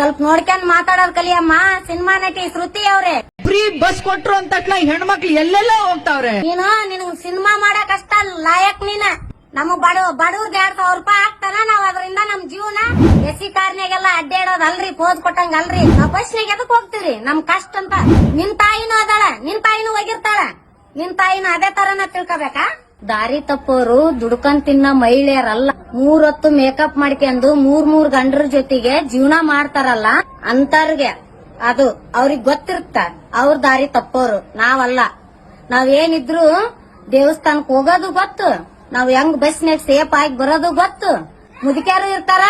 ಸ್ವಲ್ಪ ನೋಡ್ಕೊಂಡ್ ಮಾತಾಡೋದ್ ಕಲಿಯಮ್ಮ. ಸಿನಿಮಾ ನಟಿ ಶ್ರುತಿ ಅವ್ರೆ. ಫ್ರೀ ಬಸ್ ಕೊಟ್ರು ಅಂತ ಹೆಣ್ಮಕ್ಳು ಎಲ್ಲೆಲ್ಲ ಹೋಗ್ತಾವ್ರೆ. ನೀನು ನಿನಗ್ ಸಿನಿಮಾ ಮಾಡಕ್ ಅಷ್ಟ ಲಾಯಕ್ ನೀನ. ನಮ್ಮ ಬಡ ಬಡವ್ರಿಗೆ ಎರಡ್ ಸಾವಿರ ರೂಪಾಯಿ ಹಾಕ್ತಾನ ನಾವ್ ಅದರಿಂದ ನಮ್ ಜೀವನ. ಎಸಿ ಕಾರ್ನಾಗೆಲ್ಲ ಅಡ್ಡಾಡೋದ್ ಅಲ್ರಿ ಪೋದ್ ಕೊಟ್ಟಂಗ ಅಲ್ರಿ ನಾವ್ ಬಸ್ನಾಗ ಎದಕ್ ಹೋಗ್ತೀರಿ ನಮ್ ಕಷ್ಟ ಅಂತ. ನಿನ್ ತಾಯಿನೂ ಅದಾಳ ನಿನ್ ತಾಯಿನೂ ಹೋಗಿರ್ತಾಳ. ನಿನ್ ತಾಯಿನ ಅದೇ ತರನ ತಿಳ್ಕೊಬೇಕಾ? ದಾರಿ ತಪ್ಪೋರು ದುಡ್ಕೊಂಡ್ ತಿನ್ನ ಮಹಿಳೆಯರಲ್ಲ. ಮೂರೊತ್ತು ಮೇಕಪ್ ಮಾಡ್ಕೊಂಡು ಮೂರ್ ಮೂರ್ ಗಂಡ್ರ ಜೊತೆಗೆ ಜೀವನ ಮಾಡ್ತಾರಲ್ಲ, ಅಂತರ್ಗೆ. ಅದು ಅವ್ರಿಗೆ ಗೊತ್ತಿರುತ್ತ ಅವ್ರ ದಾರಿ ತಪ್ಪೋರು. ನಾವಲ್ಲ. ನಾವೇನಿದ್ರು ದೇವಸ್ಥಾನಕ್ ಹೋಗೋದು ಗೊತ್ತು. ನಾವ್ ಹೆಂಗ್ ಬಸ್ನಾಗ ಸೇಫ್ ಆಗಿ ಬರೋದು ಗೊತ್ತು. ಮುದುಕ್ಯಾರು ಇರ್ತಾರ,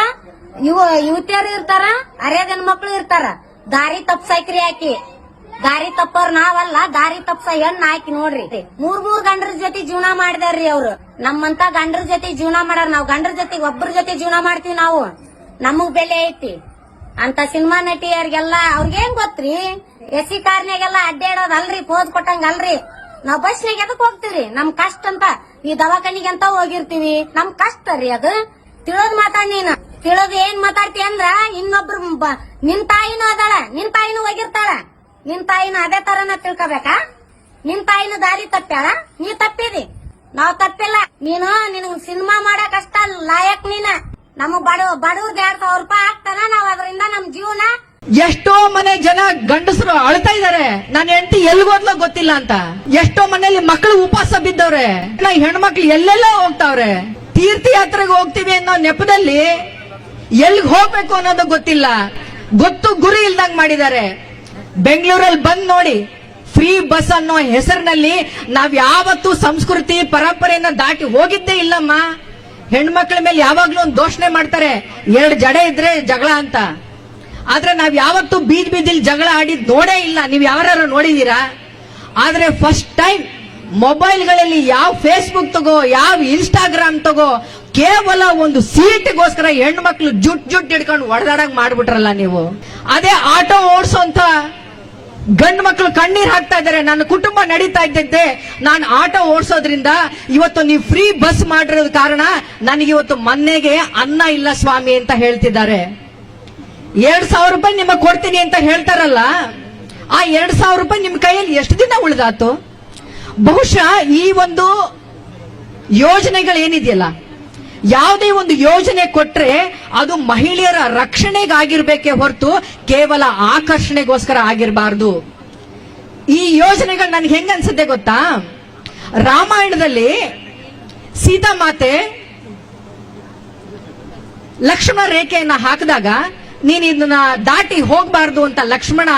ಯುವ, ಯುವತಿಯರು ಇರ್ತಾರ ಅರ್ಯದ ಮಕ್ಳು ಇರ್ತಾರ. ದಾರಿ ತಪ್ಸಾಕ್ರಿ ಹಾಕಿ. ದಾರಿ ತಪ್ಪೋರ್ ನಾವಲ್ಲ, ದಾರಿ ತಪ್ಪ ಹೆಣ್ ಹಾಕಿ ನೋಡ್ರಿ. ಮೂರ್ ಮೂರ್ ಗಂಡ್ರ ಜೊತೆ ಜೀವನ ಮಾಡಿದಾರ್ರಿ ಅವ್ರು. ನಮ್ಮಂತ ಗಂಡ್ರ ಜೊತೆ ಜೀವನ ಮಾಡಾರ ನಾವ್. ಗಂಡ್ರ ಜೊತೆ ಒಬ್ಬರ ಜೊತೆ ಜೀವನ ಮಾಡ್ತೀವಿ ನಾವು. ನಮಗ್ ಬೆಲೆ ಐತಿ. ಅಂತ ಸಿನಿಮಾ ನಟಿಯರಿಗೆಲ್ಲ ಅವ್ರಿಗೇನ್ ಗೊತ್ತ್ರಿ? ಎಸಿ ಕಾರ್ನಾಗೆಲ್ಲ ಅಡ್ಡಾಡೋದ್ ಅಲ್ರಿ ಪೋದ್ ಕೊಟ್ಟಂಗ ಅಲ್ರಿ. ನಾವ್ ಬಸ್ನಾಗ ಎದಕ್ ಹೋಗ್ತೀವಿ ನಮ್ ಕಷ್ಟ ಅಂತ ಈ ದವಾಖಾನಿಗೆ ಅಂತ ಹೋಗಿರ್ತೀವಿ. ನಮ್ ಕಷ್ಟ ರೀ ಅದು. ತಿಳೋದ್ ಮಾತಾಡ್ ನೀನು. ತಿಳೋದ್ ಏನ್ ಮಾತಾಡ್ತಿ ಅಂದ್ರ ಇನ್ನೊಬ್ರು ನಿನ್ ತಾಯಿನೂ ಅದಾಳ, ನಿನ್ ತಾಯಿನೂ ಹೋಗಿರ್ತಾಳ. ನಿನ್ ತಾಯಿನ ಅದೇ ತರನ ತಿಳ್ಕೊಬೇಕಾ? ನಿನ್ ತಾಯಿನ ದಾರಿ ತಪ್ಪ್ಯಾಳ? ನೀ ತಪ್ಪಿದಿ? ನಾವ್ ತಪ್ಪಿಲ್ಲ. ನೀನು ನಿನ್ ಸಿನಿಮಾ ಮಾಡಕ್ ಅಷ್ಟ ಲಾಯಕ್ ನೀನ. ನಮ್ಮ ಬಡ ಬಡವ್ರಿಗೆ ಎರಡ್ ಸಾವಿರ ರೂಪಾಯಿ ಹಾಕ್ತಾನ ನಾವ್ ಅದರಿಂದ ನಮ್ ಜೀವನ. ಎಷ್ಟೋ ಮನೆ ಜನ ಗಂಡಸರು ಅಳ್ತಾ ಇದಾರೆ. ನನ್ನ ಹೆಂಡತಿ ಎಲ್ಗೋದ್ಲೋ ಗೊತ್ತಿಲ್ಲ ಅಂತ. ಎಷ್ಟೋ ಮನೆಯಲ್ಲಿ ಮಕ್ಕಳು ಉಪವಾಸ ಬಿದ್ದವ್ರೆ. ನಾ ಹೆಣ್ಮಕ್ಳು ಎಲ್ಲೆಲ್ಲೋ ಹೋಗ್ತಾವ್ರೆ. ತೀರ್ಥಯಾತ್ರೆಗೆ ಹೋಗ್ತೀವಿ ಅನ್ನೋ ನೆಪದಲ್ಲಿ ಎಲ್ಲಿಗೆ ಹೋಗ್ಬೇಕು ಅನ್ನೋದು ಗೊತ್ತಿಲ್ಲ. ಗೊತ್ತು ಗುರಿ ಇಲ್ದಂಗ್ ಮಾಡಿದ್ದಾರೆ ಬೆಂಗಳೂರಲ್ಲಿ ಬಂದ್ ನೋಡಿ ಫ್ರೀ ಬಸ್ ಅನ್ನೋ ಹೆಸರಿನಲ್ಲಿ ನಾವ್ ಯಾವತ್ತೂ ಸಂಸ್ಕೃತಿ, ಪರಂಪರೆಯನ್ನ ದಾಟಿ ಹೋಗಿದ್ದೇ ಇಲ್ಲಮ್ಮ. ಹೆಣ್ಮಕ್ಳ ಮೇಲೆ ಯಾವಾಗ್ಲೂ ಒಂದು ದೋಷಣೆ ಮಾಡ್ತಾರೆ, ಎರಡು ಜಡೆ ಇದ್ರೆ ಜಗಳ ಅಂತ. ಆದ್ರೆ ನಾವ್ ಯಾವತ್ತೂ ಬೀದ್ ಬೀದಿಲ್ ಜಗಳ ಆಡಿದ್ ನೋಡೇ ಇಲ್ಲ, ನೀವ್ ಯಾರು ನೋಡಿದೀರಾ? ಆದ್ರೆ ಫಸ್ಟ್ ಟೈಮ್ ಮೊಬೈಲ್ಗಳಲ್ಲಿ ಯಾವ ಫೇಸ್ಬುಕ್ ತಗೋ, ಯಾವ ಇನ್ಸ್ಟಾಗ್ರಾಮ್ ತಗೋ, ಕೇವಲ ಒಂದು ಸೀಟ್ಗೋಸ್ಕರ ಹೆಣ್ಮಕ್ಳು ಜುಟ್ ಜುಟ್ ಹಿಡ್ಕೊಂಡು ಒಡೆದಾಡಂಗ್ ಮಾಡ್ಬಿಟ್ರಲ್ಲ ನೀವು. ಅದೇ ಆಟೋ ಓಡಿಸೋಂತ ಗಂಡು ಮಕ್ಕಳು ಕಣ್ಣೀರ್ ಹಾಕ್ತಾ ಇದ್ದಾರೆ. ನನ್ನ ಕುಟುಂಬ ನಡೀತಾ ಇದ್ದಂತೆ ನಾನು ಆಟೋ ಓಡಿಸೋದ್ರಿಂದ ಇವತ್ತು ನೀವು ಫ್ರೀ ಬಸ್ ಮಾಡಿರೋದ್ ಕಾರಣ ನನಗೆ ಇವತ್ತು ಮನೆಗೆ ಅನ್ನ ಇಲ್ಲ ಸ್ವಾಮಿ ಅಂತ ಹೇಳ್ತಿದ್ದಾರೆ. ಎರಡ್ ಸಾವಿರ ರೂಪಾಯಿ ನಿಮಗೆ ಕೊಡ್ತೀನಿ ಅಂತ ಹೇಳ್ತಾರಲ್ಲ, ಆ ಎರಡ್ ಸಾವಿರ ರೂಪಾಯಿ ನಿಮ್ ಕೈಯಲ್ಲಿ ಎಷ್ಟು ದಿನ ಉಳಿದಾತು? ಬಹುಶಃ ಈ ಒಂದು ಯೋಜನೆಗಳೇನಿದೆಯಲ್ಲ ಯಾವುದೇ ಒಂದು ಯೋಜನೆ ಕೊಟ್ರೆ ಅದು ಮಹಿಳೆಯರ ರಕ್ಷಣೆಗಾಗಿರ್ಬೇಕೇ ಹೊರತು ಕೇವಲ ಆಕರ್ಷಣೆಗೋಸ್ಕರ ಆಗಿರಬಾರ್ದು. ಈ ಯೋಜನೆಗಳು ನನ್ಗೆ ಹೆಂಗ ಅನ್ಸುತ್ತೆ ಗೊತ್ತಾ? ರಾಮಾಯಣದಲ್ಲಿ ಸೀತಾಮಾತೆ ಲಕ್ಷ್ಮಣ ರೇಖೆಯನ್ನ ಹಾಕಿದಾಗ ನೀನು ಇದನ್ನ ದಾಟಿ ಹೋಗಬಾರ್ದು ಅಂತ ಲಕ್ಷ್ಮಣ